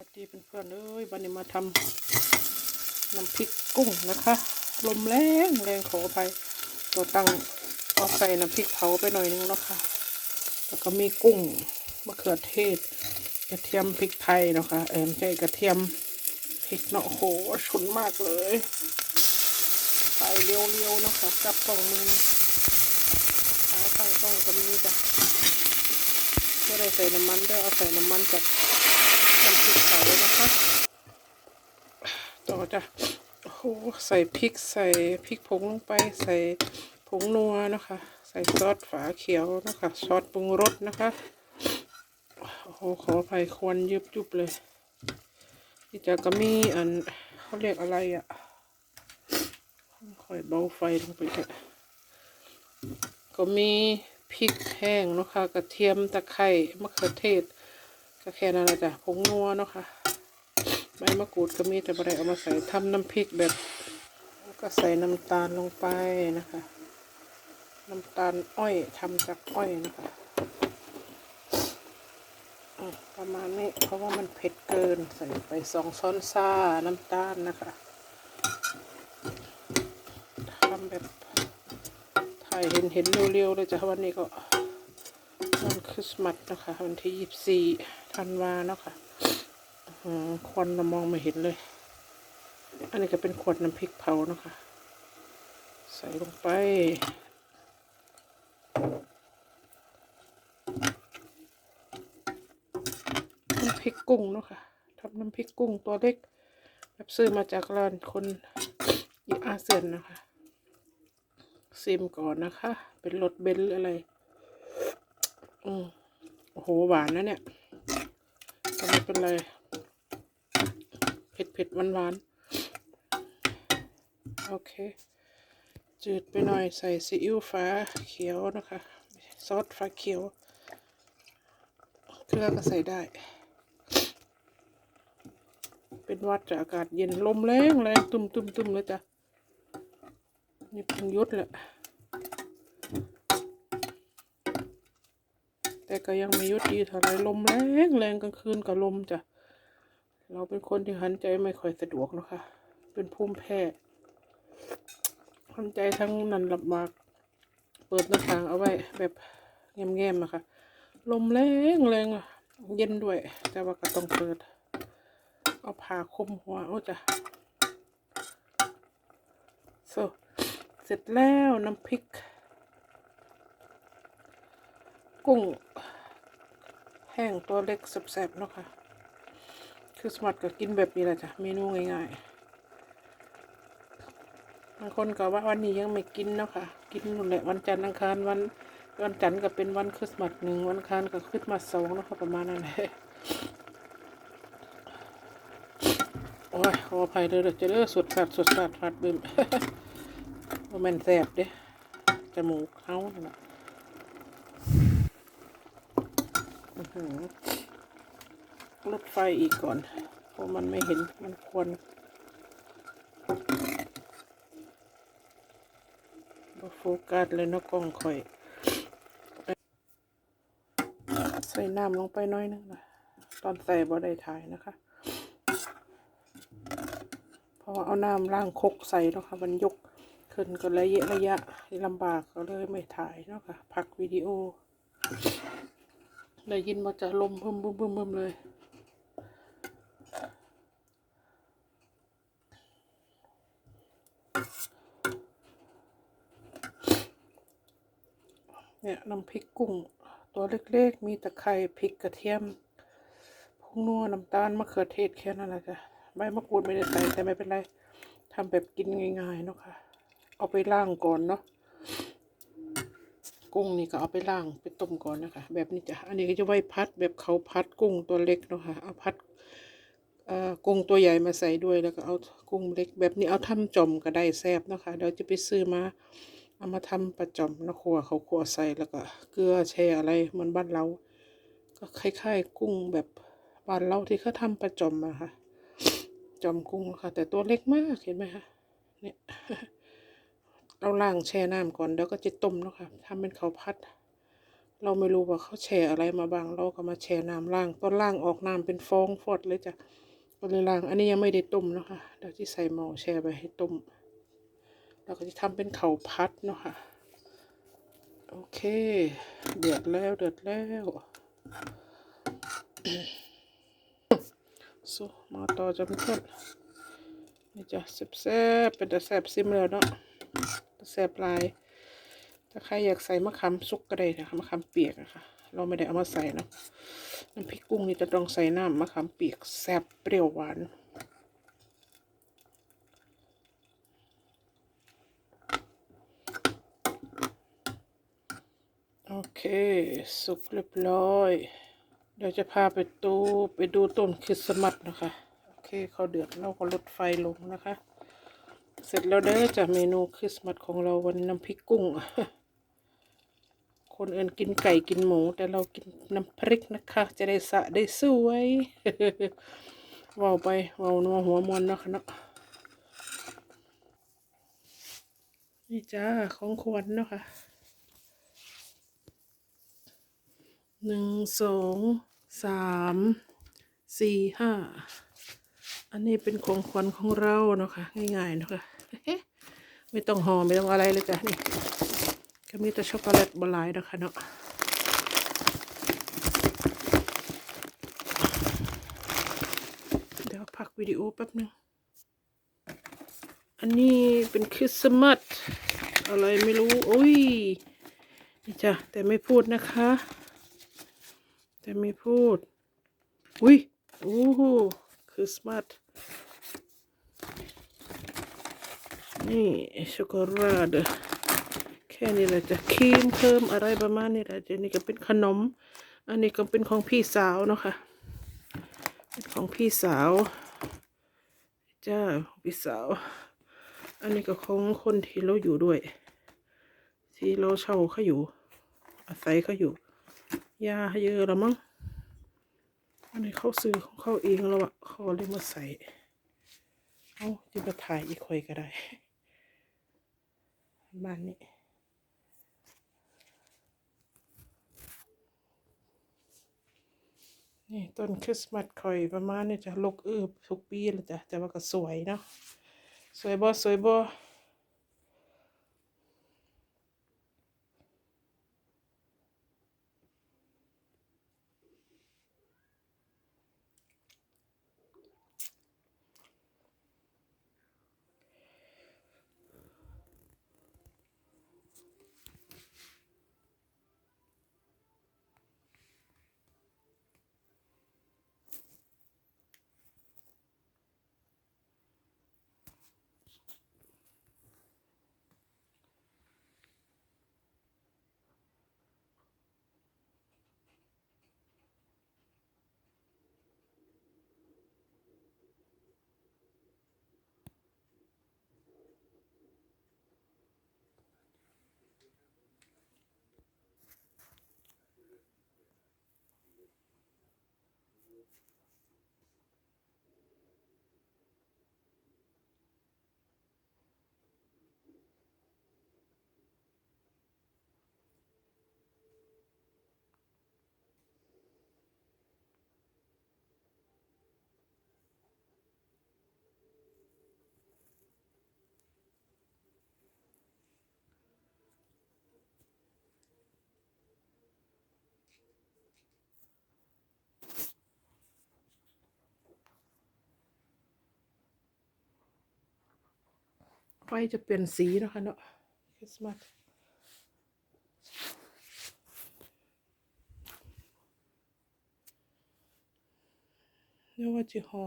สวัสดีเพื่อนๆเอ้ยวันนี้มาทำน้ำพริกกุ้งนะคะ ลมแรงแรงขออภัยตัวตั้งเอาใส่น้ำพริกเผาไปหน่อยนึงนะคะแล้วก็มีกุ้งมะเขือเทศ กระเทียมพริกไทยนะคะเออไม่ใช่กระเทียมพริกเนาะโหฉุนมากเลยใส่เรียวๆนะคะจับกล่องมือนะขาตั้งกล้องก็มีจ้ะไม่ได้ใส่น้ำมันด้วยเอาใส่น้ำมันจาก น้ำพริกเผานะคะ ต่อจ้ะโอ้โหใส่พริกใส่พริกผงลงไป ใส่ผงนัวนะคะ ใส่ซอสฝาเขียวนะคะซอสปรุงรสนะคะโอ้โหขออภัยควันยุบยุบเลยนี่จะก็มีอันเขาเรียกอะไรอะ่ะค่อยเบาไฟลงไปเถอะก็มีพริกแห้งนะคะกระเทียมตะไคร้มะเขือเทศ ก็แค่นั้นแหละจ้ะผงนัวเนาะค่ะใบมะกรูดก็มีแต่บ่ได้เอามาใส่ทำน้ำพริกแบบแล้วก็ใส่น้ำตาลลงไปนะคะ น้ำตาลอ้อยทำจากอ้อยนะคะะประมาณนี้เพราะว่ามันเผ็ดเกินใส่ไปสองช้อนซ่าน้ำตาลนะคะทำแบบถ่ายเห็นเห็นเร็วๆเลยจ้ะวันนี้ก็ ริสต์มาสนะคะวันที่ยี่สิบสี่ธันวาเนาะค่ะหือควันเรามองไม่เห็นเลย อันนี้ก็เป็นขวดน้ำพริกเผาเนาะค่ะใส่ลงไปน้ำพริกกุ้งเนาะค่ะทำน้ำพริกกุ้งตัวเล็กแบบซื้อมาจากร้านคนอีอาเซียนนะคะ ซิมก่อนนะคะ เป็นรสเบนซ์หรืออะไร อืมโอ้โหหวานนะเนี่ยแต่ไม่เป็นไรเผ็ดเผ็ดหวานหวานๆโอเค จืดไปหน่อยใส่ซีอิ๊วฟ้าเขียวนะคะ ซอสฟ้าเขียวเกลืองก็ใส่ได้ เป็นวัดจากอากาศเย็นลมแรงแรงตุ้มตุ้มตุ้มเลยจ้ะนี่เพังยศแหละ แต่ ก็ยังไม่ยุดดีเท่าไรลมแรงแรงกลางคืนกับลมจ้ะ เราเป็นคนที่หันใจไม่ค่อยสะดวกนะคะ เป็นภูมิแพ้หันใจทั้งนั้นลำบาก เปิดหน้าต่างเอาไว้แบบแง้มๆอะค่ะลมแรงแรงเย็นด้วย แต่ว่าก็ต้องเปิด เอาผ้าคลุมหัวเอาจ้ะ so เสร็จแล้วน้ำพริก กุ้ง ห้งตัวเล็กแสบๆเนาะค่ะคือสมัตก็กินแบบนี้แหละจ้ะเมนูง่ายๆบางคนก็ว่าวันนี้ยังไม่กินเนาะค่ะ กินนู่นแหละวันจันทร์อังคารวันวันจันทร์ก็เป็นวันคริสต์มาสหนึ่งวันอังคารก็คริสต์มาสสองเนาะค่ะประมาณนั้นแหละโอ้ยขออภัยเด้อเด้อเจะเด้อสดสัดสดสัดฟัดบึมว่ามันแสบเด้จมูกเขานั่นน่ะ อื้อหือ ลดไฟอีกก่อน เพราะมันไม่เห็นมันควรบโฟกัสเลยนะกล้องข่อย ใส่น้ำลงไปน้อยนึงนะตอนใส่บ่ได้ถ่ายนะคะเพราะว่าเอาน้ำล้างคกใส่เนาะค่ะมันยกขึ้นก็ระยะระยะลำบากก็เลยไม่ถ่ายเนาะค่ะพักวิดีโอ ได้ยินมาจากลมบึ้มบึมบึมบึมเลย เนี่ยน้ำพริกกุ้ง ตัวเล็กๆ มีตะไคร้พริกกระเทียมพงนัวน้ำตาลมะเขือเทศแค่นั้นแหละจ้ะใบมะกรูดไม่ได้ใส่แต่ไม่เป็นไรทำแบบกินง่ายๆเนาะค่ะ เอาไปล่างก่อนเนาะ กุ้งนี่ก็เอาไปล่างไปต้มก่อนนะคะ แบบนี้จ้ะอันนี้ก็จะไว้พัดแบบเขาพัดกุ้งตัวเล็กเนาะค่ะเอาพัดกุ้งตัวใหญ่มาใส่ด้วยแล้วก็เอากุ้งเล็ก แบบนี้เอาทำจอมก็ได้แซ่บนะคะเดี๋ยวจะไปซื้อมาเอามาทำประจอมนะครัวเขาครัวใส่แล้วก็เกลือแช่อะไรเหมือนบ้านเรา ก็คล้ายๆ กุ้งแบบบ้านเราที่เขาทำประจอมอะค่ะจอมกุ้งค่ะ แต่ตัวเล็กมากเห็นไหมคะเนี่ย เราล้างแช่น้ำก่อนแล้วก็จะต้มเนาะค่ะทำเป็นข้าวพัด เราไม่รู้ว่าเขาแช่อะไรมาบ้าง เราก็มาแช่น้ำล่างตอนล่างออกน้ำเป็นฟองฟอดเลยจ้ะก็เลยล่าง อันนี้ยังไม่ได้ต้มเนาะคะเดี๋ยวที่ใส่หม้อแช่ไปให้ต้มเราก็จะทำเป็นเข่าวพัดเนาะค่ะโอเค เดือดแล้วเดือดแล้วโซมาต่อจะเพื่อนนี่จ้ะแซ่บๆเป็นแต่แซ่บซิมแล้วเนาะ แซ่บลาย ถ้าใครอยากใส่มะขามซุกก็ได้นะคะมะขามเปียกนะคะเราไม่ได้เอามาใส่นะน้ำพริกกุ้งนี่จะต้องใส่น้ำมะขามเปียกแซ่บเปรี้ยวหวานโอเค สุกเรียบร้อย เดี๋ยวจะพาไปตูไปดูต้นคริสต์มาสนะคะ โอเคเขาเดือดเราก็ลดไฟลงนะคะ เสร็จแล้วเด้อจากเมนูคริสต์มาสของเราวันนี้น้ำพริกกุ้ง คนอื่นกินไก่กินหมู แต่เรากินน้ำพริกนะคะ จะได้สะได้สวยเว้าไปเว้านัวหัวมวนนะคะเนาะนี่จ้าของขวัญเนาะค่ะหนึ่งสองสามสี่ห้าอันนี้เป็นของขวัญของเราเนาะค่ะง่ายๆเนาะค่ะ ไม่ต้องห่อไม่ต้องอะไรเลยจ้ะนี่ก็มีแต่ช็อกโกแลตบหลายนะคะเนาะเดี๋ยวพักวิดีโอแป๊บหนึงอันนี้เป็นคริสต์มาสอะไรไม่รู้โอ้ยนี่จ้ะแต่ไม่พูดนะคะ แต่ไม่พูดอุ้ยโอ้โหคริสต์มาส นี่ช็อกโกแลตแค่นี้แหละจะครีมเพิ่มอะไรประมาณนี้แหละเดี๋ยวนี้ก็เป็นขนม อันนี้ก็เป็นของพี่สาวเนาะค่ะเป็นของพี่สาวจ้าพี่สาว อันนี้ก็ของคนที่เราอยู่ด้วย ที่เราเช่าเขาอยู่ อาศัยเขาอยู่ยาเยอะแล้วมั้งอันนี้เขาซื้อของเขาเองแล้วอะเขาเลยมาใส่ เอาจะมาถ่ายอีกคอยก็ได้ บ้านนี้นี่ต้นคริสต์มาสคอยประมาณนี้จะลกอืบทุกปีเลยจ้ะแต่ว่าก็สวยเนาะสวยบ่สวยบ่ ไฟจะเปลี่ยนสีนะคะเนาะคริสต์มาสเรียกว่าจะหอ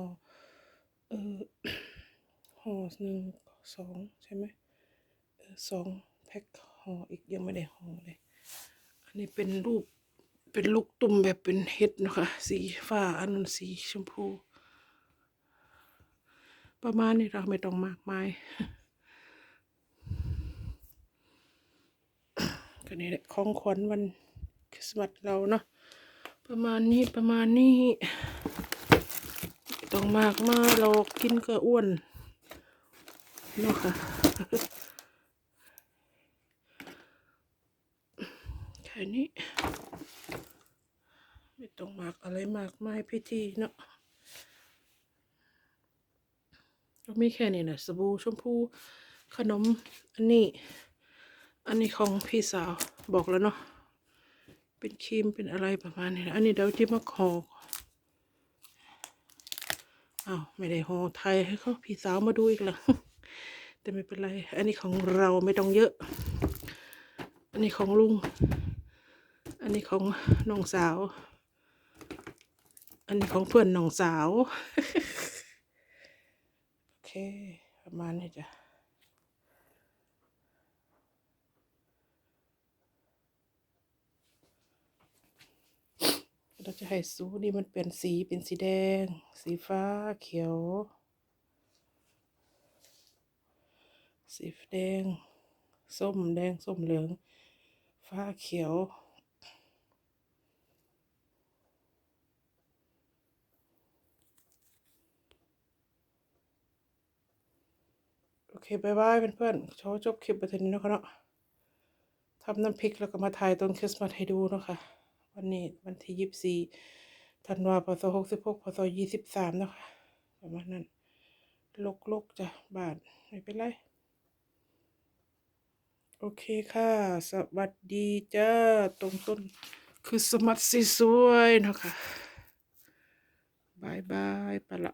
เออห่อหนึ่งสองใช่ไหมออสองแพ็คห่ออีกยังไม่ได้ห่อเลย อันนี้เป็นรูปเป็นลูกตุ่มแบบเป็นเห็ดนะคะ สีฟ้าอันนั้นสีชมพู ประมาณนี้เราไม่ต้องมากมาย ก็นี่แหละของขวัญวันคริสต์มาสเราเนาะประมาณนี้ประมาณนี้ต้องมากมากเรากินก็อ้วนเนาะค่ะแค่นี้ ไม่ต้องมากอะไรมากมายพิธีเนาะก็มีแค่นี้นะสบู่ชมพูขนมอันนี้ อันนี้ของพี่สาวบอกแล้วเนาะ เป็นครีมเป็นอะไรประมาณนี้นะอันนี้เดี๋ยวที่มาขออ้าวไม่ได้ห่อไทยให้เขาพี่สาวมาดูอีกแล้วแต่ไม่เป็นไร อันนี้ของเราไม่ต้องเยอะ อันนี้ของลุง อันนี้ของน้องสาว อันนี้ของเพื่อนน้องสาว โอเค ประมาณนี้จ้ะ เราจะให้สูนี่มันเป็นสีเป็นสีแดง สีฟ้าเขียว สีแดง ส้มแดง ส้มเหลือง ฟ้าเขียว โอเคบายบายเพื่อนๆขอจบคลิปไปเท่านี้นะคะเนาะทำน้ำพริกแล้วก็มาถ่ายต้นคริสต์มาสให้ดูเนาะคะ วันนี้วันที่ยี่สิบสี่ธันวาพศหกสิบหกพศยี่สิบสามนะคะประมาณนั้นลกๆจ้ะบาทไม่เป็นไร โอเคค่ะ สวัสดีจ้า ตรงต้นคือสมัติสวยนะคะบายบายไปละ